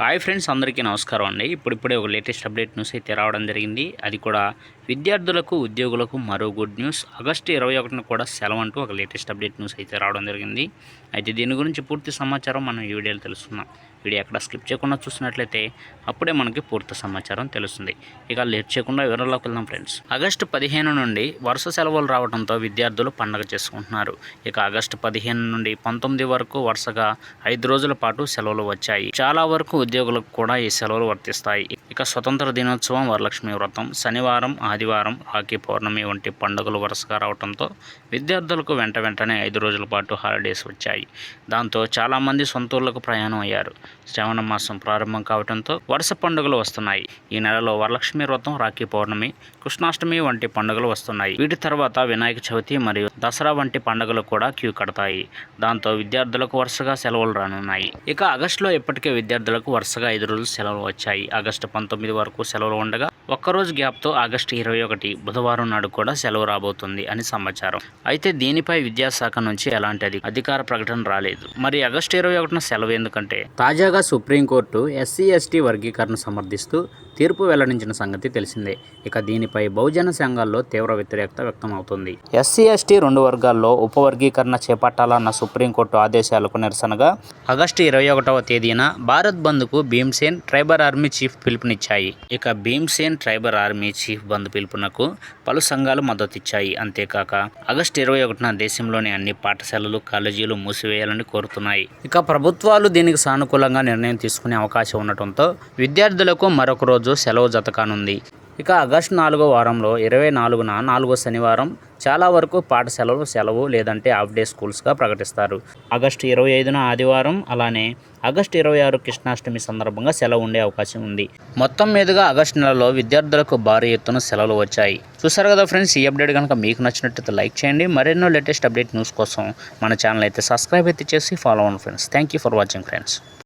Hi friends అందరికీ నమస్కారం అండి. ఇప్పుడిప్పుడే ఒక లేటెస్ట్ అప్డేట్ న్యూస్ అయితే రావడం జరిగింది. అది కూడా విద్యార్థులకు ఉద్యోగులకు మరో గుడ్ న్యూస్. ఆగస్టు ఇరవై ఒకటిన కూడా సెలవు అంటూ ఒక లేటెస్ట్ అప్డేట్ న్యూస్ అయితే రావడం జరిగింది. అయితే దీని గురించి పూర్తి సమాచారం మనం ఈ వీడియోలో తెలుసుకుందాం. వీడియో ఎక్కడ స్కిప్ చేయకుండా చూసినట్లయితే అప్పుడే మనకి పూర్తి సమాచారం తెలుస్తుంది. ఇక లేట్ చేయకుండా వివరాల్లోకి వెళ్దాం ఫ్రెండ్స్. ఆగస్టు పదిహేను నుండి వరుస సెలవులు రావడంతో విద్యార్థులు పండగ చేసుకుంటున్నారు. ఇక ఆగస్టు పదిహేను నుండి పంతొమ్మిది వరకు వరుసగా ఐదు రోజుల పాటు సెలవులు వచ్చాయి. చాలా వరకు ఉద్యోగులకు కూడా ఈ సెలవులు వర్తిస్తాయి. ఇక స్వతంత్ర దినోత్సవం వరలక్ష్మి వ్రతం. శనివారం ఆదివారం రాఖీ పౌర్ణమి వంటి పండుగలు వరుసగా రావడంతో విద్యార్థులకు వెంట వెంటనే ఐదు రోజుల పాటు హాలిడేస్ వచ్చాయి. దాంతో చాలామంది సొంతూర్లకు ప్రయాణం అయ్యారు. శ్రావణ మాసం ప్రారంభం కావడంతో వరుస పండుగలు వస్తున్నాయి. ఈ నెలలో వరలక్ష్మి వ్రతం రాఖీ పౌర్ణమి కృష్ణాష్టమి వంటి పండుగలు వస్తున్నాయి. వీటి తర్వాత వినాయక చవితి మరియు దసరా వంటి పండుగలు కూడా క్యూ కడతాయి. దాంతో విద్యార్థులకు వరుసగా సెలవులు రానున్నాయి. ఇక ఆగస్టులో ఇప్పటికే విద్యార్థులకు వరుసగా ఐదు రోజులు సెలవులు వచ్చాయి. ఆగస్టు పంతొమ్మిది వరకు సెలవులు ఉండగా ఒక్కరోజు గ్యాప్తో ఆగస్టు ఇరవై ఒకటి బుధవారం నాడు కూడా సెలవు రాబోతుంది అని సమాచారం. అయితే దీనిపై విద్యాశాఖ నుంచి ఎలాంటి అది అధికార ప్రకటన రాలేదు. మరి ఆగస్టు ఇరవై ఒకటిన సెలవు ఎందుకంటే? తాజాగా సుప్రీంకోర్టు ఎస్సీ ఎస్టీ వర్గీకరణ సమర్థిస్తూ తీర్పు వెల్లడించిన సంగతి తెలిసిందే. ఇక దీనిపై బహుజన సంఘాల్లో తీవ్ర వ్యతిరేకత వ్యక్తమవుతుంది. ఎస్సీ ఎస్టీ రెండు వర్గాల్లో ఉపవర్గీకరణ చేపట్టాలన్న సుప్రీంకోర్టు ఆదేశాలకు నిరసనగా ఆగస్టు ఇరవై ఒకటవ తేదీన భారత్ బంద్కు భీమ్సేన్ ట్రైబల్ ఆర్మీ చీఫ్ పిలుపునిచ్చాయి. ఇక Bhimsen tribal army chief bandh పిలుపునకు పలు సంఘాలు మద్దతిచ్చాయి. అంతేకాక ఆగస్టు ఇరవై ఒకటిన దేశంలోని అన్ని పాఠశాలలు కాలేజీలు మూసివేయాలని కోరుతున్నాయి. ఇక ప్రభుత్వాలు దీనికి సానుకూలంగా నిర్ణయం తీసుకునే అవకాశం ఉండటంతో విద్యార్థులకు మరొక రోజు సెలవు జతకానుంది. ఇక ఆగస్టు నాలుగో వారంలో ఇరవై నాలుగున నాలుగో శనివారం చాలా వరకు పాఠశాలలు సెలవు లేదంటే హాఫ్ డే స్కూల్స్గా ప్రకటిస్తారు. ఆగస్టు ఇరవై ఐదున ఆదివారం అలానే ఆగస్టు ఇరవై ఆరు కృష్ణాష్టమి సందర్భంగా సెలవు ఉండే అవకాశం ఉంది. మొత్తం మీదుగా ఆగస్టు నెలలో విద్యార్థులకు భారీ ఎత్తున సెలవులు వచ్చాయి. చూసారు కదా ఫ్రెండ్స్ ఈ అప్డేట్ కనుక మీకు నచ్చినట్లయితే లైక్ చేయండి. మరెన్నో లేటెస్ట్ అప్డేట్ న్యూస్ కోసం మన ఛానల్ అయితే సబ్స్క్రైబ్ అయితే చేసి ఫాలో అవ్వండి friends. Thank you for watching friends